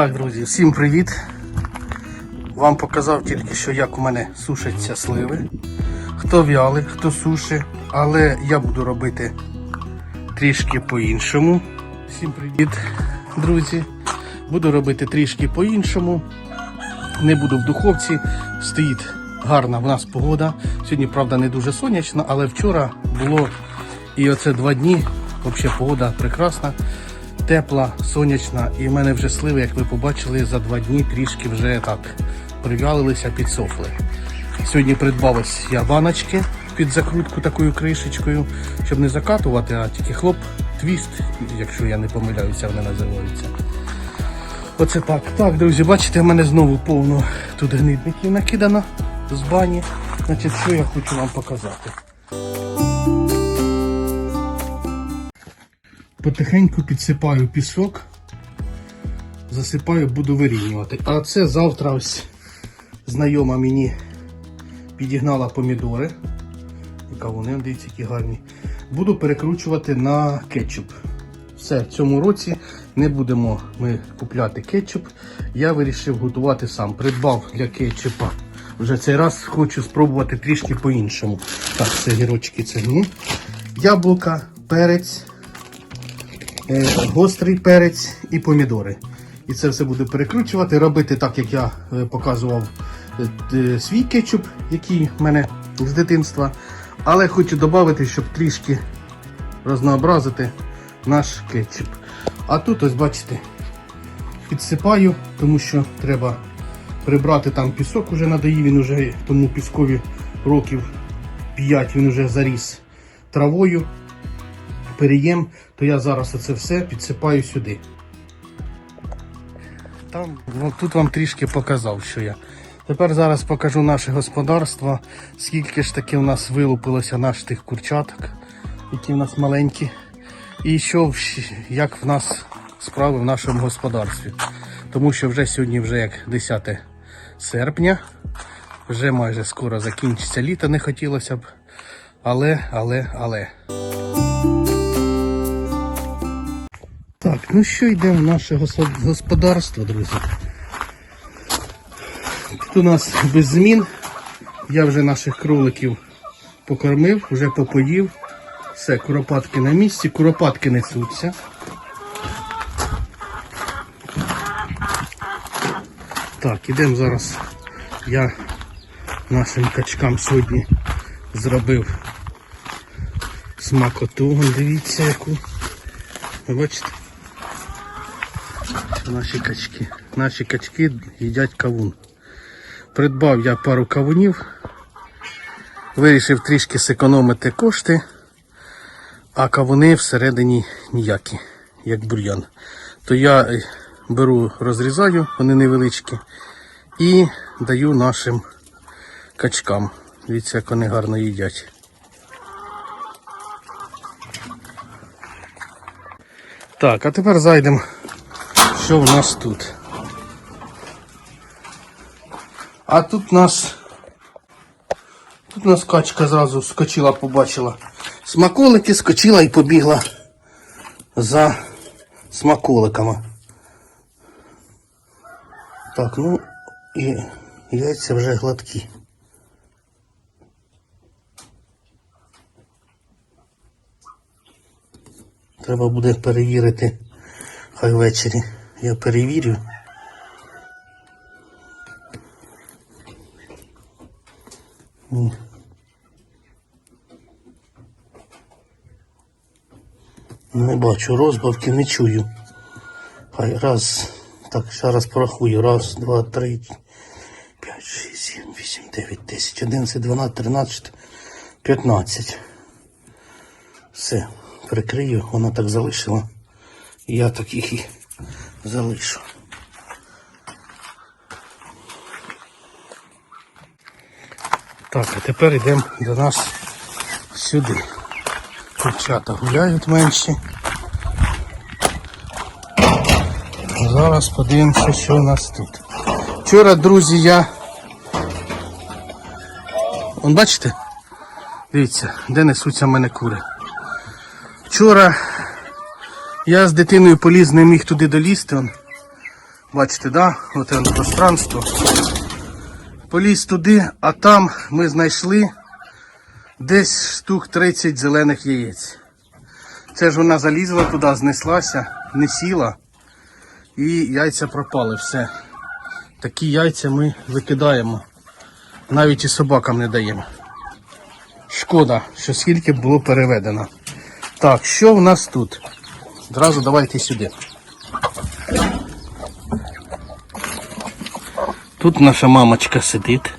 Так, друзі, всім привіт. Вам показав тільки що, як у мене сушаться сливи. Хто в'яли, хто сушить, але я буду робити трішки по-іншому. Всім привіт, друзі. Буду робити трішки по-іншому. Не буду в духовці. Стоїть гарна в нас погода. Сьогодні, правда, не дуже сонячно, але вчора було і оце два дні. Взагалі погода прекрасна, тепла, сонячна. І в мене вже сливи, як ви побачили, за два дні трішки вже так прив'ялилися, підсохли. Сьогодні придбав ось я баночки під закрутку такою кришечкою, щоб не закатувати, а тільки хлоп, твіст, якщо я не помиляюся, вони називаються. Оце так. Так, друзі, бачите, в мене знову повно тут гнидників накидано з бані. Значить, що я хочу вам показати. Потихеньку підсипаю пісок, засипаю, буду вирівнювати. А це завтра ось знайома мені підігнала помідори. І кавуни, дивіться, які гарні. Буду перекручувати на кетчуп. Все, в цьому році не будемо ми купляти кетчуп. Я вирішив готувати сам. Придбав для кетчупа. Вже цей раз хочу спробувати трішки по-іншому. Так, це гірочки це ну. Яблука, перець, гострий перець і помідори. І це все буду перекручувати, робити так, як я е, показував е, е, свій кетчуп, який в мене з дитинства. Але хочу додати, щоб трішки рознообразити наш кетчуп. А тут ось бачите, підсипаю, тому що треба прибрати там пісок, уже надоїв, він уже тому піскові років 5 він вже заріс травою. Переєм, то я зараз оце все підсипаю сюди. Там, тут вам трішки показав, що я. Тепер зараз покажу наше господарство, скільки ж таки у нас вилупилося наш тих курчаток, які в нас маленькі. І що, як в нас справи в нашому господарстві. Тому що вже сьогодні вже як 10 серпня, вже майже скоро закінчиться літо, не хотілося б. Але, але, але. Так, ну що йде в наше господарство, друзі. Тут у нас без змін. Я вже наших кроликів покормив, вже попоїв. Все, куропатки на місці, куропатки несуться. Так, ідемо зараз. Я нашим качкам сьогодні зробив смакоту. Дивіться яку. Бачите? Наші качки. Наші качки їдять кавун. Придбав я пару кавунів. Вирішив трішки зекономити кошти, а кавуни всередині ніякі, як бур'ян. То я е, беру, розрізаю, вони невеличкі, і даю нашим качкам. Дивіться, як вони гарно їдять. Так, а тепер зайдемо, що в нас тут. А тут нас. Тут нас качка зразу скочила, побачила смаколики, скочила і побігла за смаколиками. Так, ну і яйця вже гладкі. Треба буде перевірити. Хай ввечері я перевірю. Ні. Не бачу розбавки, не чую. Хай раз. Так, ще раз порахую. Раз, два, три, п'ять, шість, сім, вісім, дев'ять, десять, одинадцять, дванадцять, тринадцять, п'ятнадцять. Все, прикрию, вона так залишила. Я так їх і залишу. Так, а тепер йдемо до нас сюди. Курчата гуляють менші. Зараз подивимося, що у нас тут. Вчора, друзі, я. Вон бачите? Дивіться, де несуться в мене кури. Вчора я з дитиною поліз, не міг туди долізти. Он. Бачите, да? От пространство. Поліз туди, а там ми знайшли десь штук 30 зелених яєць. Це ж вона залізла туди, знеслася, не сіла і яйця пропали все. Такі яйця ми викидаємо. Навіть і собакам не даємо. Шкода, що скільки було переведено. Так, що в нас тут? Зразу давайте сюди. Тут наша мамочка сидить,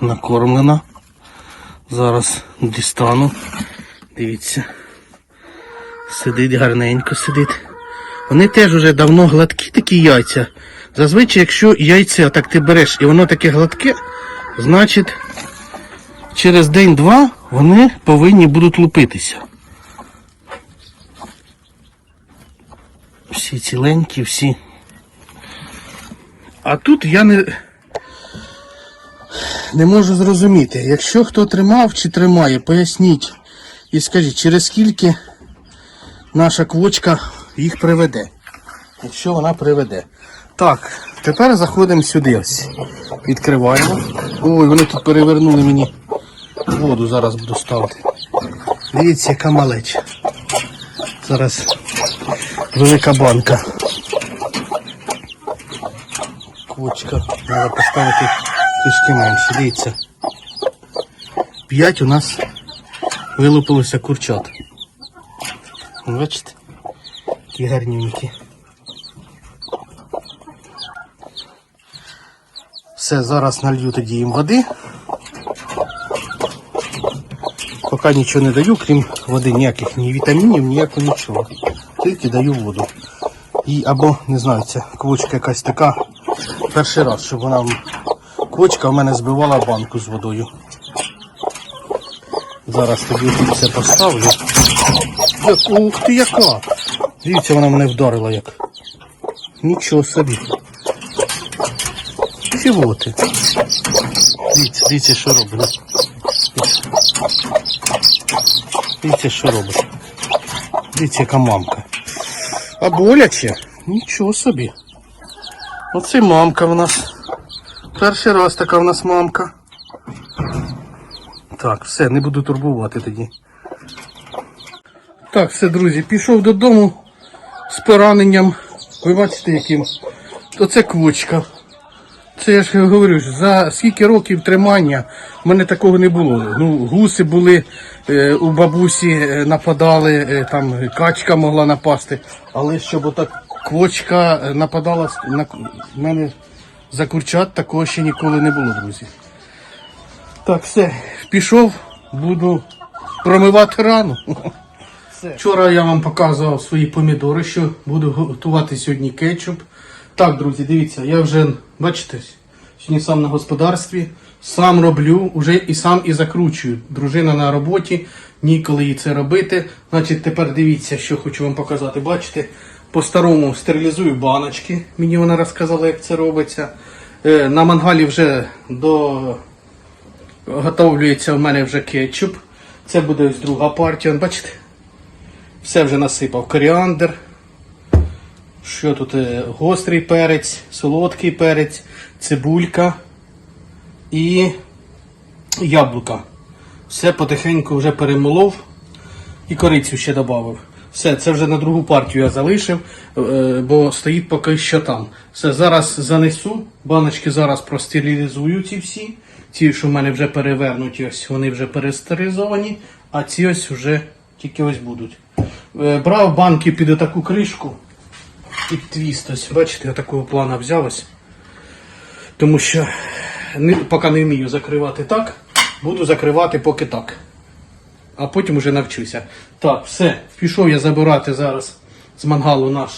накормлена. Зараз дістану. Дивіться. Сидить гарненько сидить. Вони теж вже давно гладкі такі яйця. Зазвичай, якщо яйця так ти береш і воно таке гладке, значить через день-два вони повинні будуть лупитися. Всі ціленькі, всі. А тут я не, не можу зрозуміти, якщо хто тримав чи тримає, поясніть і скажіть, через скільки наша квочка їх приведе. Якщо вона приведе. Так, тепер заходимо сюди ось. Відкриваємо. Ой, вони тут перевернули мені. Воду зараз буду ставити. Дивіться, яка малеча. Зараз велика банка. Квочка. Треба поставити трішки менше. Дивіться. П'ять у нас вилупилося курчат. Бачите? Такі гарненькі. Все, зараз налью тоді їм води. Поки нічого не даю, крім води ніяких ні вітамінів, ніякого нічого. Тільки даю воду. І або, не знаю, ця квочка якась така. Перший раз, щоб вона квочка в мене збивала банку з водою. Зараз тобі тут все поставлю. Як, ух ти яка! Дивіться, вона мене вдарила як. Нічого собі. Чого ти? Дивіться, дивіться, що ну. Дивіться, що робить. Дивіться, яка мамка. А боляче? Нічого собі. Оце мамка в нас. Перший раз така в нас мамка. Так, все, не буду турбувати тоді. Так, все, друзі, пішов додому з пораненням. Ви бачите, яким. То це квочка. Це я ж говорю, за скільки років тримання в мене такого не було. Ну, гуси були, е, у бабусі е, нападали, е, там качка могла напасти. Але щоб отак квочка нападала на мене за курчат, такого ще ніколи не було, друзі. Так, все, пішов, буду промивати рану. Вчора я вам показував свої помідори, що буду готувати сьогодні кетчуп. Так, друзі, дивіться, я вже, бачите, сьогодні сам на господарстві, сам роблю, вже і сам і закручую. Дружина на роботі, ніколи їй це робити. Значить, тепер дивіться, що хочу вам показати. Бачите, по-старому стерилізую баночки. Мені вона розказала, як це робиться. Е, На мангалі вже до готовлюється в мене вже кетчуп. Це буде ось друга партія. Бачите? Все вже насипав. Коріандр. Що тут? е, Гострий перець, солодкий перець, цибулька і яблука. Все потихеньку вже перемолов і корицю ще додав. Все, це вже на другу партію я залишив, е, бо стоїть поки що там. Все, зараз занесу, баночки зараз простерилізую ці всі. Ті, що в мене вже перевернуті, ось вони вже перестерилізовані, а ці ось вже тільки ось будуть. Е, Брав банки під таку кришку, під твіст, ось, бачите, я такого плана взяв ось. Тому що не, поки не вмію закривати так, буду закривати поки так а потім вже навчуся. Так, все, пішов я забирати зараз з мангалу наш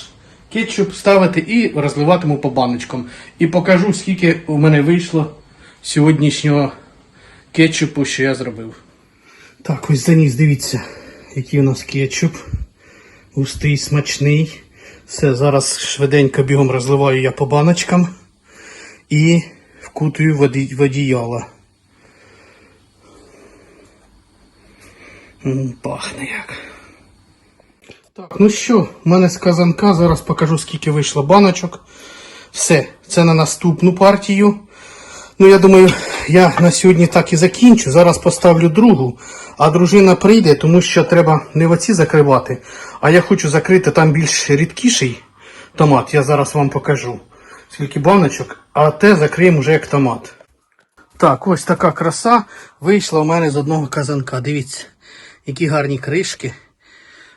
кетчуп, ставити і розливатиму по баночкам. І покажу, скільки у мене вийшло сьогоднішнього кетчупу, що я зробив. Так, ось заніс, дивіться, який у нас кетчуп. Густий, смачний. Все, зараз швиденько бігом розливаю я по баночкам і вкутую в одіяло. Пахне як. Так, ну що, в мене з казанка, зараз покажу, скільки вийшло баночок. Все, це на наступну партію. Ну, я думаю, я на сьогодні так і закінчу. Зараз поставлю другу, а дружина прийде, тому що треба не в оці закривати, а я хочу закрити там більш рідкіший томат. Я зараз вам покажу. Скільки баночок, а те закриємо вже як томат. Так, ось така краса вийшла у мене з одного казанка. Дивіться, які гарні кришки.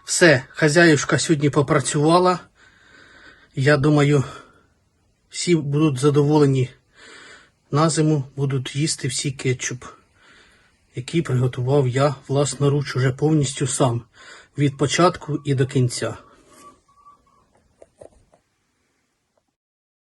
Все, хазяюшка сьогодні попрацювала. Я думаю, всі будуть задоволені. На зиму будуть їсти всі кетчуп, який приготував я власноруч уже повністю сам від початку і до кінця.